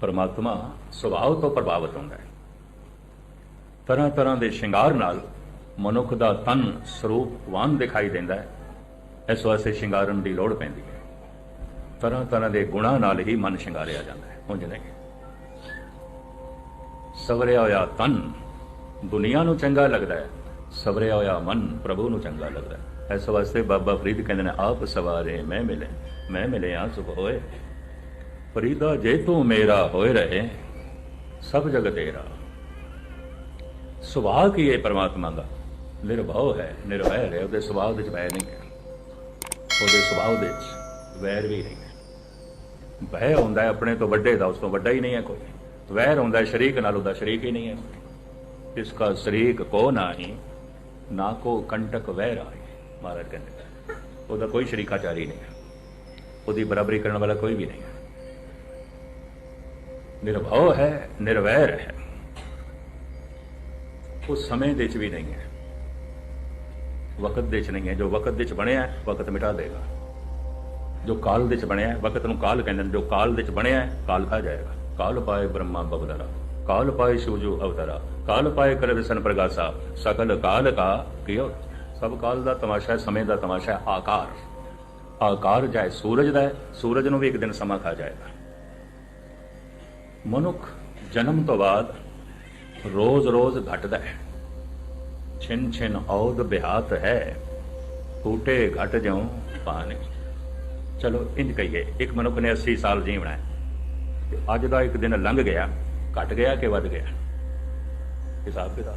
ਪਰਮਾਤਮਾ ਸੁਭਾਅ ਤੋਂ ਪ੍ਰਭਾਵਿਤ ਹੁੰਦਾ ਹੈ। ਤਰ੍ਹਾਂ ਤਰ੍ਹਾਂ ਦੇ ਸ਼ਿੰਗਾਰ ਨਾਲ ਮਨੁੱਖ ਦਾ ਤਨ ਸਰੂਪਵਾਨ ਦਿਖਾਈ ਦਿੰਦਾ ਹੈ। ਇਸ ਵਾਸਤੇ ਸ਼ਿੰਗਾਰਨ ਦੀ ਲੋੜ ਪੈਂਦੀ ਹੈ। ਤਰ੍ਹਾਂ ਤਰ੍ਹਾਂ ਦੇ ਗੁਣਾਂ ਨਾਲ ਹੀ ਮਨ ਸ਼ਿੰਗਾਰਿਆ ਜਾਂਦਾ ਹੈ। ਉਂਝ ਨਹੀਂ। ਸਵਰਿਆ ਹੋਇਆ ਤਨ ਦੁਨੀਆ ਨੂੰ ਚੰਗਾ ਲੱਗਦਾ ਹੈ। ਸਵਰਿਆ ਹੋਇਆ ਮਨ ਪ੍ਰਭੂ ਨੂੰ ਚੰਗਾ ਲੱਗਦਾ ਹੈ। ਇਸ ਵਾਸਤੇ ਬਾਬਾ ਫਰੀਦ ਕਹਿੰਦੇ ਨੇ, ਆਪ ਸਵਾਰੇ ਮੈਂ ਮਿਲੇ, ਮੈਂ ਮਿਲਿਆ ਸੁਖ ਹੋਏ ਫਰੀਦਾ ਜੇ ਤੂੰ ਮੇਰਾ ਹੋਏ ਰਹੇ, ਸਭ ਜਗ ਤੇਰਾ। ਸੁਭਾਅ ਕੀ ਹੈ ਪਰਮਾਤਮਾ ਦਾ? ਨਿਰਭਉ ਹੈ, ਨਿਰਵੈਰ ਹੈ, ਉਹਦੇ ਸੁਭਾਅ ਵਿੱਚ ਵੈਰ ਨਹੀਂ ਹੈ। ਉਹਦੇ ਸੁਭਾਅ ਦੇ ਵਿੱਚ ਵੈਰ ਵੀ ਨਹੀਂ ਹੈ। ਭੈ ਹੁੰਦਾ ਹੈ ਆਪਣੇ ਤੋਂ ਵੱਡੇ ਦਾ, ਉਸ ਤੋਂ ਵੱਡਾ ਹੀ ਨਹੀਂ ਹੈ ਕੋਈ। ਵੈਰ ਹੁੰਦਾ ਹੈ ਸ਼ਰੀਕ ਨਾਲ, ਉਹਦਾ ਸ਼ਰੀਕ ਹੀ ਨਹੀਂ ਹੈ ਇਸ ਦਾ ਸ਼ਰੀਕ ਕੋ ਨਹੀਂ, ਨਾ ਕੋ ਕੰਟਕ ਵੈਰ ਆਏ, ਮਹਾਰਾਜ ਕਹਿੰਦੇ। ਉਹਦਾ ਕੋਈ ਸ਼ਰੀਕਾਚਾਰੀ ਨਹੀਂ ਹੈ। ਉਹਦੀ ਬਰਾਬਰੀ ਕਰਨ ਵਾਲਾ ਕੋਈ ਵੀ ਨਹੀਂ ਹੈ। ਨਿਰਭਉ ਹੈ, ਨਿਰਵੈਰ ਹੈ। ਉਹ ਸਮੇਂ ਦੇ ਚ ਵੀ ਨਹੀਂ ਹੈ। ਵਕਤ ਦੇ ਚ ਨਹੀਂ ਹੈ। ਜੋ ਵਕਤ ਦੇ ਚ ਬਣਿਆ, ਵਕਤ ਮਿਟਾ ਦੇਗਾ। ਜੋ ਕਾਲ ਦੇ ਚ ਬਣਿਆ, ਵਕਤ ਨੂੰ ਕਾਲ ਕਹਿੰਦੇ ਨੇ। ਜੋ ਕਾਲ ਦੇ ਚ ਬਣਿਆ, ਕਾਲ ਖਾ ਜਾਏਗਾ। ਕਾਲ ਪਾਏ ਬ੍ਰਹਮਾ ਬਬਲਰਾ। ਕਾਲ ਪਾਏ ਸ਼ਿਵਜੂ ਅਵਤਾਰਾ। ਕਾਲ ਪਾਏ ਕਰ ਵਿਸ਼ਨ ਪ੍ਰਗਾਸਾ। ਸਕਲ ਕਾਲ ਕਾ ਕਿਉ ਸਭ ਕਾਲ ਦਾ ਤਮਾਸ਼ਾ ਹੈ, ਸਮੇਂ ਦਾ ਤਮਾਸ਼ਾ ਹੈ, ਆਕਾਰ। ਆਕਾਰ ਜਾਏ, ਸੂਰਜ ਦਾ ਹੈ, ਸੂਰਜ ਨੂੰ ਵੀ ਇੱਕ ਦਿਨ ਸਮਾਂ ਖਾ ਜਾਏਗਾ। ਮਨੁੱਖ ਜਨਮ ਤੋਂ ਬਾਅਦ ਰੋਜ਼-ਰੋਜ਼ ਘਟਦਾ ਹੈ। ਛਿਨ ਛਿਨ ਔਦ ਬਿਹਾਤ ਹੈ, ਟੂਟੇ ਘਟ ਜਿਉ ਪਾਣੀ। ਚਲੋ ਇੰਜ ਕਹੀਏ, ਇੱਕ ਮਨੁੱਖ ਨੇ 80 ਸਾਲ ਜੀਵਣਾ ਹੈ। ਤੇ ਅੱਜ ਦਾ ਇੱਕ ਦਿਨ ਲੰਘ ਗਿਆ, ਘਟ ਗਿਆ ਕਿ ਵੱਧ ਗਿਆ? ਹਿਸਾਬ ਕਿਤਾਬ।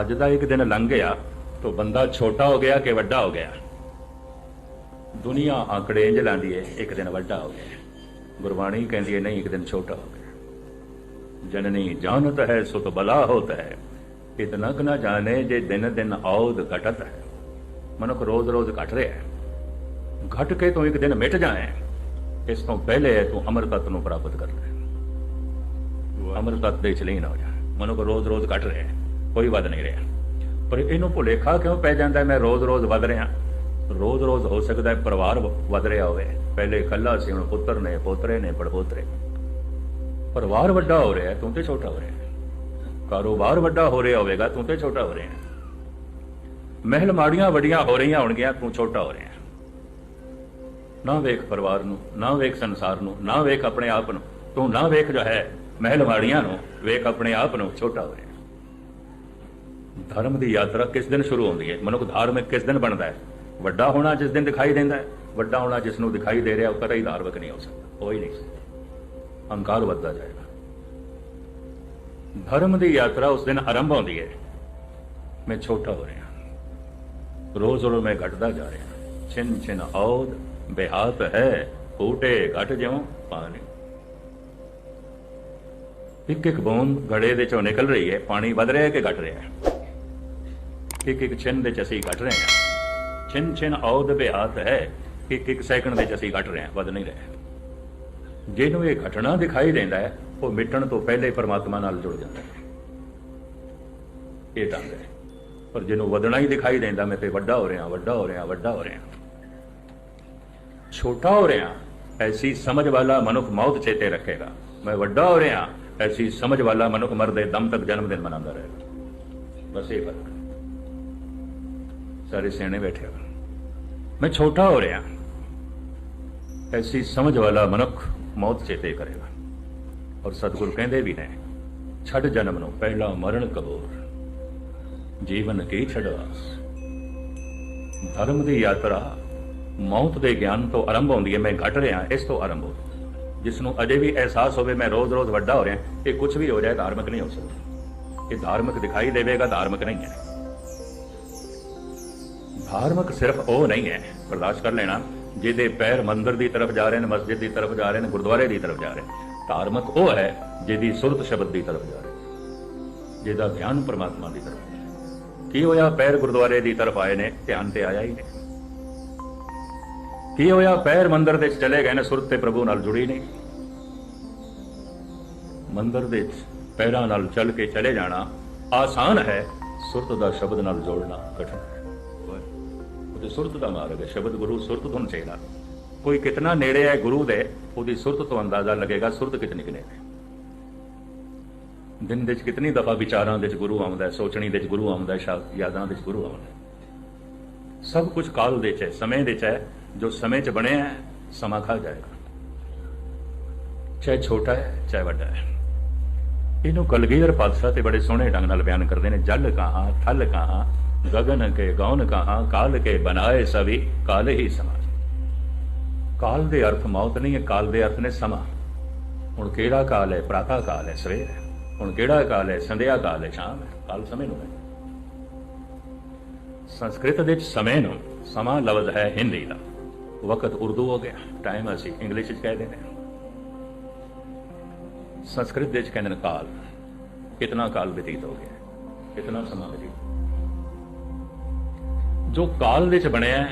ਅੱਜ ਦਾ ਇੱਕ ਦਿਨ ਲੰਘ ਗਿਆ ਤਾਂ ਬੰਦਾ ਛੋਟਾ ਹੋ ਗਿਆ ਕਿ ਵੱਡਾ ਹੋ ਗਿਆ? ਦੁਨੀਆ ਆਂਕੜੇ ਇੰਜ ਲਾਂਦੀ ਹੈ ਇੱਕ ਦਿਨ ਵੱਡਾ ਹੋ ਗਿਆ। ਗੁਰਬਾਣੀ ਕਹਿੰਦੀ ਹੈ, ਨਹੀਂ, ਇੱਕ ਦਿਨ ਛੋਟਾ ਹੋ ਗਿਆ। ਜਨਨੀ, ਜਾਣਤ ਹੈ ਸੁਤ ਬਲਾ ਹੋਤ ਹੈ। ਇਤਨਾ ਕ ਨਾ ਜਾਣੇ, ਜੇ ਦਿਨ ਦਿਨ ਔਦ ਘਟਤ ਹੈ। ਮਨੁੱਖ ਰੋਜ਼ ਰੋਜ਼ ਘਟ ਰਿਹਾ ਹੈ। ਘਟ ਕੇ ਤੂੰ ਇੱਕ ਦਿਨ ਮਿਟ ਜਾਏ। ਇਸ ਤੋਂ ਪਹਿਲੇ ਤੂੰ ਅਮਰ ਨੂੰ ਪ੍ਰਾਪਤ ਕਰ ਲੈ। ਅਮਰ ਤਤ ਦੇ ਚਲੀਨ ਹੋ ਜਾ। ਮਨੁੱਖ ਰੋਜ਼ ਰੋਜ਼ ਘਟ ਰਿਹਾ ਹੈ। ਕੋਈ ਵੱਧ ਨਹੀਂ ਰਿਹਾ। ਪਰ ਇਹਨੂੰ ਭੁਲੇਖਾ ਕਿਉਂ ਪੈ ਜਾਂਦਾ ਮੈਂ ਰੋਜ਼ ਰੋਜ਼ ਵੱਧ ਰਿਹਾ। ਰੋਜ਼ ਰੋਜ਼ ਹੋ ਸਕਦਾ ਹੈ ਪਰਿਵਾਰ ਵ- ਵੱਧ ਰਿਹਾ ਹੋਵੇ। ਪਹਿਲੇ ਇਕੱਲਾ ਸੀ, ਹੁਣ ਪੁੱਤਰ ਨੇ, ਪੋਤਰੇ ਨੇ, ਪੜਪੋਤਰੇ। ਪਰਿਵਾਰ ਵੱਡਾ ਹੋ ਰਿਹਾ ਤੂੰ ਤੇ ਛੋਟਾ ਹੋ ਰਿਹਾ ਕਾਰੋਬਾਰ ਵੱਡਾ ਹੋ ਰਿਹਾ ਹੋਵੇਗਾ, ਤੂੰ ਤੇ ਛੋਟਾ ਹੋ ਰਿਹਾ ਮਹਿਲ ਮਾੜੀਆਂ ਵੱਡੀਆਂ ਹੋ ਰਹੀਆਂ ਹੋਣਗੀਆਂ, ਤੂੰ ਛੋਟਾ ਹੋ ਰਿਹਾ ਨਾ ਵੇਖ ਪਰਿਵਾਰ ਨੂੰ, ਨਾ ਵੇਖ ਸੰਸਾਰ ਨੂੰ, ਨਾ ਵੇਖ ਆਪਣੇ ਆਪ ਨੂੰ। ਤੂੰ ਨਾ ਵੇਖ ਜੋ ਹੈ ਮਹਿਲ ਮਾੜੀਆਂ ਨੂੰ, ਵੇਖ ਆਪਣੇ ਆਪ ਨੂੰ ਛੋਟਾ ਹੋ ਰਿਹਾ ਧਰਮ ਦੀ ਯਾਤਰਾ ਕਿਸ ਦਿਨ ਸ਼ੁਰੂ ਹੁੰਦੀ ਹੈ? ਮਨੁੱਖ ਧਾਰਮਿਕ ਕਿਸ ਦਿਨ ਬਣਦਾ ਹੈ? ਵੱਡਾ ਹੋਣਾ ਜਿਸ ਦਿਨ ਦਿਖਾਈ ਦਿੰਦਾ ਹੈ, ਵੱਡਾ ਹੋਣਾ ਜਿਸ ਨੂੰ ਦਿਖਾਈ ਦੇ ਰਿਹਾ, ਉਹ ਕਦੇ ਹੀ ਧਾਰਮਿਕ ਨਹੀਂ ਹੋ ਸਕਦਾ, ਹੋ ਹੀ ਨਹੀਂ ਸਕਦਾ। ਹੰਕਾਰ ਵੱਧਦਾ ਜਾਏਗਾ। ਧਰਮ ਦੀ ਯਾਤਰਾ ਉਸ ਦਿਨ ਆਰੰਭ ਹੁੰਦੀ ਹੈ। ਮੈਂ ਛੋਟਾ ਹੋ ਰਿਹਾ ਰੋਜ਼ ਰੋਜ਼ ਮੈਂ ਘਟਦਾ ਜਾ ਰਿਹਾ ਛਿਨ ਛਿਨ ਔਦ ਬਿਹਾਤ ਹੈ ਟੂਟੇ ਘਟ ਜਿਉ ਪਾਣੀ। ਇੱਕ ਇੱਕ ਬੂੰਦ ਘੜੇ ਦੇ ਚੋਂ ਨਿਕਲ ਰਹੀ ਹੈ, ਪਾਣੀ ਵਧ ਰਿਹਾ ਹੈ ਕਿ ਘਟ ਰਿਹਾ ਹੈ? ਇੱਕ ਇੱਕ ਛਿਨ ਦੇ ਚ ਅਸੀਂ ਘਟ ਰਹੇ ਹਾਂ। ਛਿਨ ਛਿਨ ਔਦ ਬਿਹਾਤ ਹੈ ਇੱਕ ਇੱਕ ਸੈਕਿੰਡ ਵਿੱਚ ਅਸੀਂ ਘਟ ਰਹੇ ਹਾਂ, ਵੱਧ ਨਹੀਂ ਰਹੇ। ਜਿਹਨੂੰ ਇਹ ਘਟਨਾ ਦਿਖਾਈ ਦਿੰਦਾ ਹੈ, ਉਹ ਮਿਟਣ ਤੋਂ ਪਹਿਲੇ ਪਰਮਾਤਮਾ ਨਾਲ ਜੁੜ ਜਾਂਦਾ ਹੈ। ਇਹ ਢੰਗ ਹੈ। ਪਰ ਜਿਹਨੂੰ ਵਧਣਾ ਹੀ ਦਿਖਾਈ ਦਿੰਦਾ, ਮੈਂ ਤੇ ਵੱਡਾ ਹੋ ਰਿਹਾ, ਵੱਡਾ ਹੋ ਰਿਹਾ, ਵੱਡਾ ਹੋ ਰਿਹਾ। ਛੋਟਾ ਹੋ ਰਿਹਾ, ਐਸੀ ਸਮਝ ਵਾਲਾ ਮਨੁੱਖ ਮੌਤ ਚੇਤੇ ਰੱਖੇਗਾ। ਮੈਂ ਵੱਡਾ ਹੋ ਰਿਹਾ, ਐਸੀ ਸਮਝ ਵਾਲਾ ਮਨੁੱਖ ਮਰਦੇ ਦਮ ਤੱਕ ਜਨਮ ਦਿਨ ਮਨਾਉਂਦਾ ਰਹੇਗਾ। ਬਸ ਇਹ ਫ਼ਰਕ ਸਾਰੇ ਸਿਆਣੇ ਬੈਠੇ ਹੋ ਮੈਂ ਛੋਟਾ ਹੋ ਰਿਹਾ। ਐਸੀ ਸਮਝ ਵਾਲਾ ਮਨੁੱਖ ਮੌਤ ਚੇਤੇ ਕਰੇਗਾ। ਔਰ ਸਤਿਗੁਰ ਕਹਿੰਦੇ ਵੀ ਨੇ, ਛੱਡ ਜਨਮ ਨੂੰ ਪਹਿਲਾ ਮਰਨ ਕਬੂਰ। ਜੀਵਨ ਕੀ ਛੜਵਾਸ ਧਰਮ ਦੀ ਯਾਤਰਾ ਮੌਤ ਦੇ ਗਿਆਨ ਤੋਂ ਆਰੰਭ ਹੁੰਦੀ ਹੈ। ਮੈਂ ਘਟ ਰਿਹਾ, ਇਸ ਤੋਂ ਆਰੰਭ ਹੋ ਜਿਸ ਨੂੰ ਅਜੇ ਵੀ ਅਹਿਸਾਸ ਹੋਵੇ, ਮੈਂ ਰੋਜ਼-ਰੋਜ਼ ਵੱਡਾ ਹੋ ਰਿਹਾ, ਇਹ ਕੁਝ ਵੀ ਹੋ ਜਾਏ ਧਾਰਮਿਕ ਨਹੀਂ ਹੋ ਸਕਦਾ। ਇਹ ਧਾਰਮਿਕ ਦਿਖਾਈ ਦੇਵੇਗਾ, ਧਾਰਮਿਕ ਨਹੀਂ ਹੈ। ਧਾਰਮਿਕ ਸਿਰਫ ਉਹ ਨਹੀਂ ਹੈ। ਬਰਦਾਸ਼ਤ ਕਰ ਲੈਣਾ, ਜਿਹਦੇ ਪੈਰ ਮੰਦਰ ਦੀ ਤਰਫ ਜਾ ਰਹੇ ਨੇ, ਮਸਜਿਦ ਦੀ ਤਰਫ ਜਾ ਰਹੇ ਨੇ, ਗੁਰਦੁਆਰੇ ਦੀ ਤਰਫ ਜਾ ਰਹੇ ਨੇ। ਧਾਰਮਿਕ ਉਹ ਹੈ, ਜਿਹਦੀ ਸੁਰਤ ਸ਼ਬਦ ਦੀ ਤਰਫ ਜਾ ਰਹੇ ਜਿਹਦਾ ਧਿਆਨ ਪਰਮਾਤਮਾ ਦੀ ਤਰਫ ਕੀ ਹੋਇਆ, ਪੈਰ ਗੁਰਦੁਆਰੇ ਦੀ ਤਰਫ ਆਏ ਨੇ, ਧਿਆਨ ਤੇ ਆਇਆ ਹੀ ਨਹੀਂ। ਕੀ ਹੋਇਆ, ਪੈਰ ਮੰਦਰ ਦੇ ਚਲੇ ਗਏ ਨੇ, ਸੁਰਤ ਤੇ ਪ੍ਰਭੂ ਨਾਲ ਜੁੜੀ ਨਹੀਂ। ਮੰਦਰ ਦੇ ਪੈਰਾਂ ਨਾਲ ਚੱਲ ਕੇ ਚਲੇ ਜਾਣਾ ਆਸਾਨ ਹੈ, ਸੁਰਤ ਦਾ ਸ਼ਬਦ ਨਾਲ ਜੋੜਨਾ ਕਠਿਨ। ਹੈ ਸੁਰਤ ਦਾ ਮਾਰਗ ਹੈ, ਸ਼ਬਦ ਗੁਰੂ ਸੁਰਤ ਧੁਨ ਚੇਲਾ ਕੋਈ ਕਿਤਨਾ ਨੇੜੇ ਹੈ ਗੁਰੂ ਦੇ, ਉਹਦੀ ਸੁਰਤ ਤੋਂ ਅੰਦਾਜ਼ਾ ਲੱਗੇਗਾ, ਸੁਰਤ ਕਿਤਨੀ ਕਿਨੇ ਹੈ। ਦਿਨ ਦੇ ਵਿੱਚ ਕਿਤਨੀ ਦਫਾ ਵਿਚਾਰਾਂ ਦੇ ਵਿੱਚ ਗੁਰੂ ਆਉਂਦਾ ਹੈ, ਸੋਚਣੀ ਦੇ ਵਿੱਚ ਗੁਰੂ ਆਉਂਦਾ ਹੈ ਯਾਦਾਂ ਦੇ ਵਿੱਚ ਗੁਰੂ ਆਉਂਦਾ ਹੈ। ਸਭ ਕੁਝ ਕਾਲ ਦੇ ਚ ਹੈ, ਸਮੇਂ ਦੇ ਚ ਹੈ, ਜੋ ਸਮੇਂ ਚ ਬਣਿਆ ਹੈ, ਸਮਾਂ ਖਾ ਜਾਏਗਾ। ਚਾਹੇ ਛੋਟਾ ਹੈ, ਚਾਹੇ ਵੱਡਾ ਹੈ। ਇਹਨੂੰ ਕਲਗੀਧਰ ਪਾਤਸ਼ਾਹ ਤੇ ਬੜੇ ਸੋਹਣੇ ਢੰਗ ਨਾਲ ਬਿਆਨ ਕਰਦੇ ਨੇ, ਜਲ ਕਹਾ, ਥਲ ਕਹਾ ਗगन ਕੇ ਗੌਨ ਕਹਾ ਕਾਲ ਕੇ ਬਨਾਏ ਸਭੀ ਕਾਲ ਹੀ ਸਮਾ ਕਾਲ ਦੇ ਅਰਥ ਮੌਤ ਨਹੀਂ ਹੈ ਕਾਲ ਦੇ ਅਰਥ ਨੇ ਸਮਾਂ ਹੁਣ ਕਿਹੜਾ ਕਾਲ ਹੈ ਪ੍ਰਾਤਾ ਕਾਲ ਹੈ ਸਵੇਰ ਹੈ ਹੁਣ ਕਿਹੜਾ ਕਾਲ ਹੈ ਸੰਧਿਆ ਕਾਲ ਹੈ ਸ਼ਾਮ ਹੈ ਕਾਲ ਸਮੇਂ ਨੂੰ ਹੈ ਸੰਸਕ੍ਰਿਤ ਦੇ ਵਿੱਚ ਸਮੇਂ ਨੂੰ ਸਮਾਂ ਲਫ਼ਜ਼ ਹੈ ਹਿੰਦੀ ਦਾ ਵਕਤ ਉਰਦੂ ਹੋ ਗਿਆ ਟਾਈਮ ਅਸੀਂ ਇੰਗਲਿਸ਼ ਵਿੱਚ ਕਹਿ ਦਿੰਦੇ ਹਾਂ ਸੰਸਕ੍ਰਿਤ ਦੇ ਵਿੱਚ ਕਹਿੰਦੇ ਨੇ ਕਾਲ ਕਿਤਨਾ ਕਾਲ ਬਤੀਤ ਹੋ ਗਿਆ ਕਿਤਨਾ ਸਮਾਂ ਬਤੀਤ ਜੋ ਕਾਲ ਵਿੱਚ ਬਣਿਆ ਹੈ,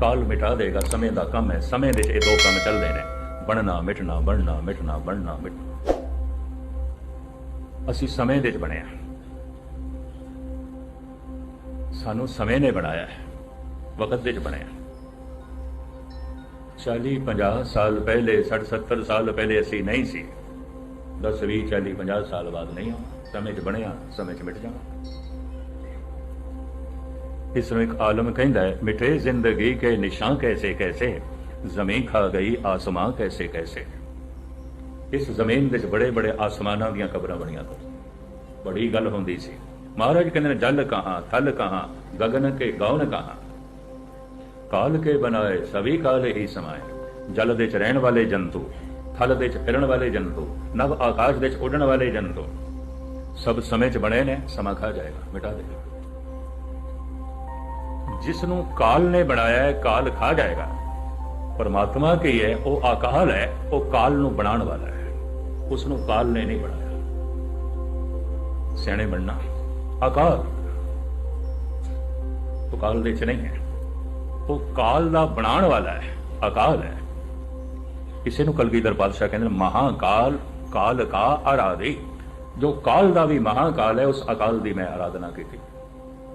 ਕਾਲ ਮਿਟਾ ਦੇਗਾ ਸਮੇਂ ਦਾ ਕੰਮ ਹੈ। ਸਮੇਂ ਦੇ ਵਿੱਚ ਇਹ ਦੋ ਕੰਮ ਚੱਲਦੇ ਨੇ। ਬਣਨਾ ਮਿਟਣਾ ਬਣਨਾ ਮਿਟਣਾ ਬਣਨਾ ਮਿਟਣਾ ਅਸੀਂ ਸਮੇਂ ਦੇ ਵਿੱਚ ਬਣਿਆ ਸਾਨੂੰ ਸਮੇਂ ਨੇ ਬਣਾਇਆ ਹੈ। ਵਕਤ ਦੇ ਵਿੱਚ ਬਣਿਆ 40 50 ਸਾਲ ਪਹਿਲੇ 60 70 ਸਾਲ ਪਹਿਲੇ ਅਸੀਂ ਨਹੀਂ ਸੀ। 10 20 40 50 ਸਾਲ ਬਾਅਦ ਨਹੀਂ ਹਾਂ ਸਮੇਂ 'ਚ ਬਣਿਆ ਸਮੇਂ 'ਚ ਮਿਟ ਜਾਣਾ। ਇਸ ਨੂੰ ਇੱਕ ਆਲਮ ਕਹਿੰਦਾ ਹੈ ਮਿਟੇ ਜ਼ਿੰਦਗੀ ਕੇ ਨਿਸ਼ਾਨ ਕੈਸੇ ਕੈਸੇ ਜ਼ਮੀਨ ਖਾ ਗਈ ਆਸਮਾਨ ਕੈਸੇ ਕੈਸੇ ਇਸ ਜ਼ਮੀਨ ਵਿੱਚ ਬੜੇ ਬੜੇ ਆਸਮਾਨਾਂ ਦੀਆਂ ਕਬਰਾਂ ਬਣੀਆਂ ਤੋਂ ਬੜੀ ਗੱਲ ਹੁੰਦੀ ਸੀ ਮਹਾਰਾਜ ਕਹਿੰਦੇ ਨੇ ਜਲ ਕਹਾਂ ਥਲ ਕਹਾਂ ਗगन ਕੇ ਗੌਨ ਕਹਾਂ ਕਾਲ ਕੇ ਬਣਾਏ ਸਭੀ ਕਾਲ ਹੀ ਸਮਾਏ ਜਲ ਦੇ ਚ ਰਹਿਣ ਵਾਲੇ ਜੰਤੂ ਥਲ ਦੇ ਚ ਫਿਰਨ ਵਾਲੇ ਜੰਤੂ ਨਵ ਆਕਾਸ਼ ਦੇ ਚ ਉੱਡਣ ਵਾਲੇ ਜੰਤੂ ਸਭ ਸਮੇਂ ਚ ਬਣੇ ਨੇ ਸਮਾਂ ਖਾ ਜਾਏਗਾ ਮਿਟਾ ਦੇਗਾ ਜਿਸ ਨੂੰ ਕਾਲ ਨੇ ਬਣਾਇਆ ਹੈ ਕਾਲ ਖਾ ਜਾਏਗਾ ਪਰਮਾਤਮਾ ਕੀ ਹੈ ਉਹ ਅਕਾਲ ਹੈ ਉਹ ਕਾਲ ਨੂੰ ਬਣਾਉਣ ਵਾਲਾ ਹੈ ਉਸ ਨੂੰ ਕਾਲ ਨੇ ਨਹੀਂ ਬਣਾਇਆ ਸਿਆਣੇ ਬਣਨਾ ਅਕਾਲ ਉਹ ਕਾਲ ਦੇ ਚ ਨਹੀਂ ਹੈ ਉਹ ਕਾਲ ਦਾ ਬਣਾਉਣ ਵਾਲਾ ਹੈ ਅਕਾਲ ਹੈ ਕਿਸੇ ਨੂੰ ਕਲਗੀਧਰ ਪਾਤਸ਼ਾਹ ਕਹਿੰਦੇ ਨੇ ਮਹਾਕਾਲ ਕਾਲ ਕਾ ਆਰਾਧੇ ਜੋ ਕਾਲ ਦਾ ਵੀ ਮਹਾਕਾਲ ਹੈ ਉਸ ਅਕਾਲ ਦੀ ਮੈਂ ਆਰਾਧਨਾ ਕੀਤੀ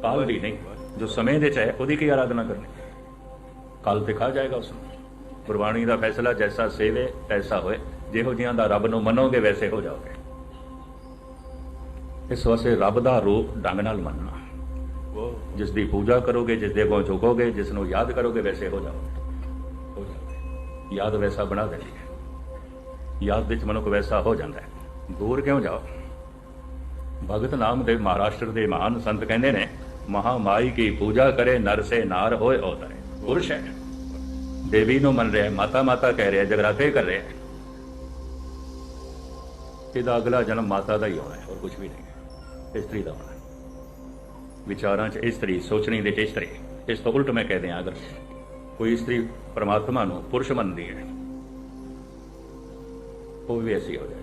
ਕਾਲ ਦੀ ਨਹੀਂ ਜੋ ਸਮੇਂ ਦੇ ਚ ਹੈ ਉਹਦੀ ਕੀ ਆਰਾਧਨਾ ਕਰਨੀ। ਕਾਲ ਤੇ ਖਾ ਜਾਏਗਾ ਉਸ ਨੂੰ ਗੁਰਬਾਣੀ ਦਾ ਫੈਸਲਾ ਜੈਸਾ ਸੇਵੇ ਐਸਾ ਹੋਏ। ਜਿਹੋ ਜਿਹਾਂ ਦਾ ਰੱਬ ਨੂੰ ਮੰਨੋਗੇ, ਵੈਸੇ ਹੋ ਜਾਓਗੇ। ਇਸ ਵਾਸਤੇ ਰੱਬ ਦਾ ਰੂਪ ਢੰਗ ਨਾਲ ਮੰਨਣਾ। ਉਹ ਜਿਸ ਦੀ ਪੂਜਾ ਕਰੋਗੇ, ਜਿਸ ਦੇ ਕੋਲ ਝੁਕੋਗੇ, ਜਿਸ ਨੂੰ ਯਾਦ ਕਰੋਗੇ, ਵੈਸੇ ਹੋ ਜਾਓਗੇ। ਹੋ ਜਾਓਗੇ। ਯਾਦ ਵੈਸਾ ਬਣਾ ਦਿੰਦੀ ਹੈ। ਯਾਦ ਵਿੱਚ ਮਨੁੱਖ ਵੈਸਾ ਹੋ ਜਾਂਦਾ ਹੈ। ਦੂਰ ਕਿਉਂ ਜਾਓ? ਭਗਤ ਨਾਮ ਨਾਮਦੇਵ ਮਹਾਰਾਸ਼ਟਰ ਦੇ ਮਹਾਨ ਸੰਤ ਕਹਿੰਦੇ ਨੇ ਮਹਾਮਾਈ ਕੀ ਪੂਜਾ ਕਰੇ, ਨਰ ਸੇ ਨਾਰ ਹੋਏ ਹੋਤਾ ਹੈ ਪੁਰਸ਼ ਹੈ। ਦੇਵੀ ਨੂੰ ਮੰਨ ਰਿਹਾ ਮਾਤਾ ਮਾਤਾ ਕਹਿ ਰਿਹਾ ਜਗਰਾਤੇ ਕਰ ਰਿਹਾ ਇਹਦਾ ਅਗਲਾ ਜਨਮ ਮਾਤਾ ਦਾ ਹੀ ਹੋਣਾ ਹੈ, ਹੋਰ ਕੁਝ ਵੀ ਨਹੀਂ ਇਸਤਰੀ ਦਾ ਹੋਣਾ ਵਿਚਾਰਾਂ 'ਚ ਇਸਤਰੀ ਸੋਚਣੀ ਦੇ ਇਸਤਰੀ ਇਸ ਤੋਂ ਉਲਟ ਮੈਂ ਕਹਿ ਦਿਆਂ, ਅਗਰ ਕੋਈ ਇਸਤਰੀ ਪਰਮਾਤਮਾ ਨੂੰ ਪੁਰਸ਼ ਮੰਨਦੀ ਹੈ, ਉਹ ਵੀ ਐਸੀ ਹੋ ਜਾਏ।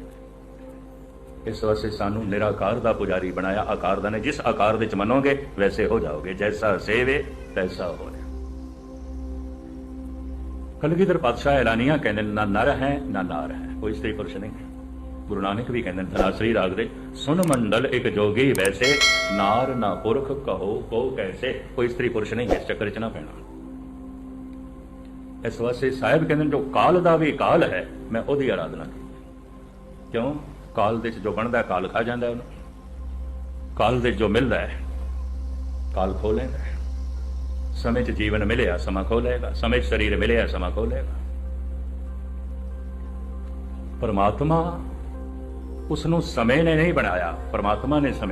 ਇਸ ਵਾਸਤੇ ਸਾਨੂੰ ਨਿਰਾਕਾਰ ਦਾ ਪੁਜਾਰੀ ਬਣਾਇਆ ਆਕਾਰ ਦਾ ਨੇ। ਜਿਸ ਆਕਾਰ ਵਿੱਚ ਮੰਨੋਗੇ, ਵੈਸੇ ਹੋ ਜਾਓਗੇ। ਜੈਸਾ ਸੇਵੇ, ਤੈਸਾ ਹੋਏ ਕਲਗੀਧਰ ਪਾਤਸ਼ਾਹ ਐਲਾਨੀਆਂ ਕਹਿੰਦੇ ਨਾ ਨਰ ਹੈ, ਨਾ ਨਾਰ ਹੈ। ਕੋਈ ਇਸਤਰੀ ਪੁਰਸ਼ ਨਹੀਂ। ਗੁਰੂ ਨਾਨਕ ਵੀ ਕਹਿੰਦੇ ਨੇ, ਧਨਾਸਰੀ ਰਾਗ ਦੇ ਸੁਨ ਮੰਡਲ ਇੱਕ ਜੋਗੀ ਵੈਸੇ, ਨਾਰ ਨਾ ਪੁਰਖ ਕਹੋ, ਕੋ ਕੈਸੇ। ਕੋਈ ਸਤਰੀ ਪੁਰਸ਼ ਨਹੀਂ ਹੈ ਇਸ ਚੱਕਰ ਚ ਨਾ ਪੈਣਾ। ਇਸ ਵਾਸਤੇ ਸਾਹਿਬ ਕਹਿੰਦੇ ਨੇ, ਜੋ ਕਾਲ ਦਾ ਵੀ ਕਾਲ ਹੈ, ਮੈਂ ਉਹਦੀ ਆਰਾਧਨਾ ਕੀਤੀ। ਕਿਉਂ? ਕਾਲ ਦੇ ਚ ਜੋ ਬਣਦਾ ਕਾਲ ਖਾ ਜਾਂਦਾ ਉਹਨੂੰ। ਕਾਲ ਦੇ ਜੋ ਮਿਲਦਾ ਹੈ, ਕਾਲ ਖੋ ਲੈਂਦਾ ਹੈ। ਸਮੇਂ 'ਚ ਜੀਵਨ ਮਿਲਿਆ, ਸਮਾਂ ਖੋ ਲਏਗਾ। ਸਮੇਂ 'ਚ ਸਰੀਰ ਮਿਲਿਆ, ਸਮਾਂ ਖੋ ਲਏਗਾ। ਪਰਮਾਤਮਾ ਉਸ ਨੂੰ ਸਮੇਂ ਨੇ ਨਹੀਂ ਬਣਾਇਆ, ਪਰਮਾਤਮਾ ਨੇ ਸਮੇਂ